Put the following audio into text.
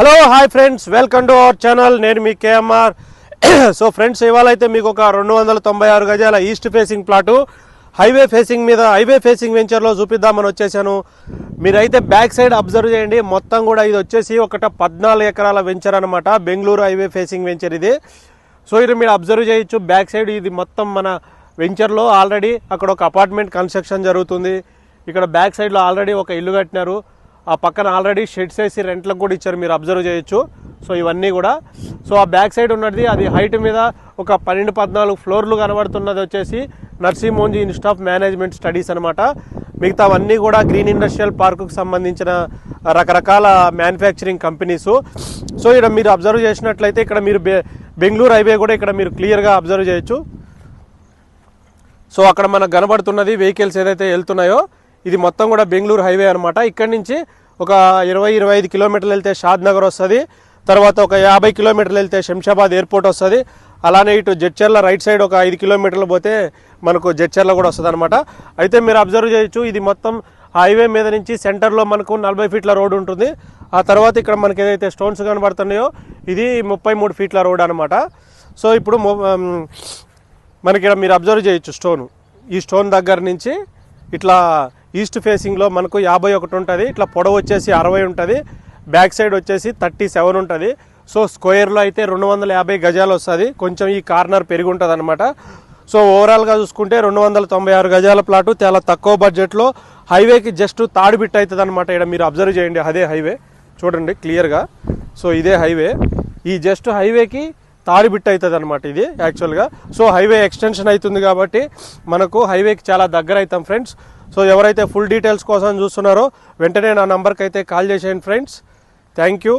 Hello hi friends welcome to our channel నేను మీ KMR. So friends ఇవాళ అయితే మీకు ఒక రెండు వందల తొంభై ఆరు గజాల east facing plot highway facing మీద హైవే ఫేసింగ్ వెంచర్లో చూపిద్దామని వచ్చేసాను. మీరైతే బ్యాక్ సైడ్ అబ్జర్వ్ చేయండి. మొత్తం కూడా ఇది వచ్చేసి ఒకట పద్నాలుగు ఎకరాల వెంచర్ అనమాట బెంగళూరు హైవే ఫేసింగ్ వెంచర్ ఇది. సో ఇది మీరు అబ్జర్వ్ చేయొచ్చు. బ్యాక్ సైడ్ ఇది మొత్తం మన వెంచర్లో ఆల్రెడీ అక్కడ ఒక అపార్ట్మెంట్ కన్స్ట్రక్షన్ జరుగుతుంది. ఇక్కడ బ్యాక్ సైడ్లో ఆల్రెడీ ఒక ఇల్లు కట్టినారు. ఆ పక్కన ఆల్రెడీ షెడ్స్ వేసి రెంట్లకు కూడా ఇచ్చారు మీరు అబ్జర్వ్ చేయొచ్చు. సో ఇవన్నీ కూడా. సో ఆ బ్యాక్ సైడ్ ఉన్నది అది హైట్ మీద ఒక పన్నెండు పద్నాలుగు ఫ్లోర్లు కనబడుతున్నది వచ్చేసి Narsee Monjee institute of management studies అనమాట మిగతావన్నీ కూడా గ్రీన్ ఇండస్ట్రియల్ పార్కుకు సంబంధించిన రకరకాల మ్యానుఫ్యాక్చరింగ్ కంపెనీస్. సో ఇక్కడ మీరు అబ్జర్వ్ చేసినట్లయితే ఇక్కడ మీరు బె- బెంగళూరు హైవే కూడా ఇక్కడ మీరు క్లియర్గా అబ్జర్వ్ చేయొచ్చు. సో అక్కడ మనకు కనబడుతున్నది వెహికల్స్ ఏదైతే వెళ్తున్నాయో ఇది మొత్తం కూడా బెంగళూరు హైవే అనమాట ఇక్కడి నుంచి ఒక ఇరవై ఇరవై ఐదు కిలోమీటర్లు వెళ్తే షాద్ నగర్ వస్తుంది. తర్వాత ఒక యాభై కిలోమీటర్లు వెళ్తే శంషాబాద్ ఎయిర్పోర్ట్ వస్తుంది. అలానే ఇటు జడ్చర్ల రైట్ సైడ్ ఒక ఐదు కిలోమీటర్లు పోతే మనకు జడ్చర్ల కూడా వస్తుంది అనమాట అయితే మీరు అబ్జర్వ్ చేయొచ్చు ఇది మొత్తం హైవే మీద నుంచి సెంటర్లో మనకు నలభై ఫీట్ల రోడ్ ఉంటుంది. ఆ తర్వాత ఇక్కడ మనకి ఏదైతే స్టోన్స్ కనబడుతున్నాయో ఇది ముప్పై మూడు ఫీట్ల రోడ్ అనమాట సో ఇప్పుడు మనకి ఇక్కడ మీరు అబ్జర్వ్ చేయొచ్చు స్టోన్. ఈ స్టోన్ దగ్గర నుంచి ఇట్లా ఈస్ట్ ఫేసింగ్లో మనకు యాభై ఒకటి ఉంటుంది ఇట్లా పొడవు వచ్చేసి అరవై ఉంటుంది బ్యాక్ సైడ్ వచ్చేసి థర్టీ సెవెన్ ఉంటుంది. సో స్క్వేర్లో అయితే రెండు వందల యాభై గజాలు వస్తుంది కొంచెం ఈ కార్నర్ పెరిగి ఉంటుంది అనమాట సో ఓవరాల్గా చూసుకుంటే రెండు వందల తొంభై ఆరు గజాల ప్లాటు చాలా తక్కువ బడ్జెట్లో హైవేకి జస్ట్ తాడుబిట్ అవుతుంది అనమాట ఇక్కడ మీరు అబ్జర్వ్ చేయండి అదే హైవే. చూడండి క్లియర్గా. సో ఇదే హైవే. ఈ జస్ట్ హైవేకి తాడిబిట్ అవుతుంది అనమాట ఇది యాక్చువల్గా. సో హైవే ఎక్స్టెన్షన్ అవుతుంది కాబట్టి మనకు హైవేకి చాలా దగ్గర అవుతాం ఫ్రెండ్స్. సో ఎవరైతే ఫుల్ డీటెయిల్స్ కోసం చూస్తున్నారో వెంటనే నా నంబర్కి అయితే కాల్ చేసేయండి ఫ్రెండ్స్. Thank you.